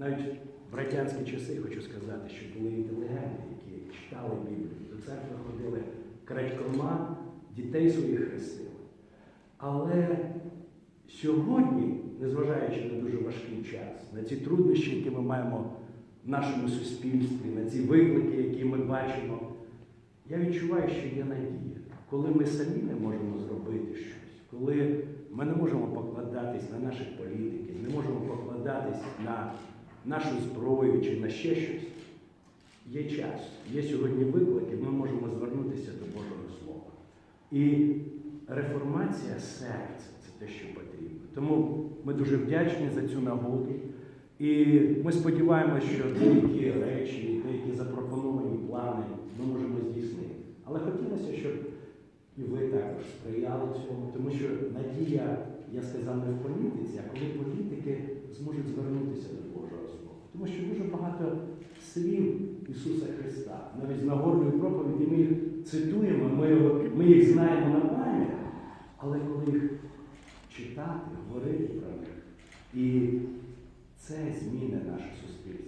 Навіть в радянські часи хочу сказати, що були інтелігенти, які читали Біблію, до церкви ходили крадькома, дітей своїх хрестили. Але сьогодні, незважаючи на дуже важкий час, на ці труднощі, які ми маємо в нашому суспільстві, на ці виклики, які ми бачимо, я відчуваю, що є надія. Коли ми самі не можемо зробити щось, коли ми не можемо покладатись на наших політиків, не можемо покладатись на нашу зброю чи на ще щось, є час, є сьогодні виклики, ми можемо звернутися до Божого Слова. І реформація серця це те, що потрібно. Тому ми дуже вдячні за цю нагоду. І ми сподіваємося, що деякі речі, деякі запропоновані плани ми можемо здійснити. Але хотілося, щоб і ви також сприяли цьому, тому що надія, я сказав, не в політиці, а коли політики зможуть звернутися до Божого Слова. Тому що дуже багато слів Ісуса Христа, навіть з Нагорної проповіді, ми їх цитуємо, ми, ми їх знаємо на пам'ять, але коли їх читати, говорити про них, і це зміни наше суспільство.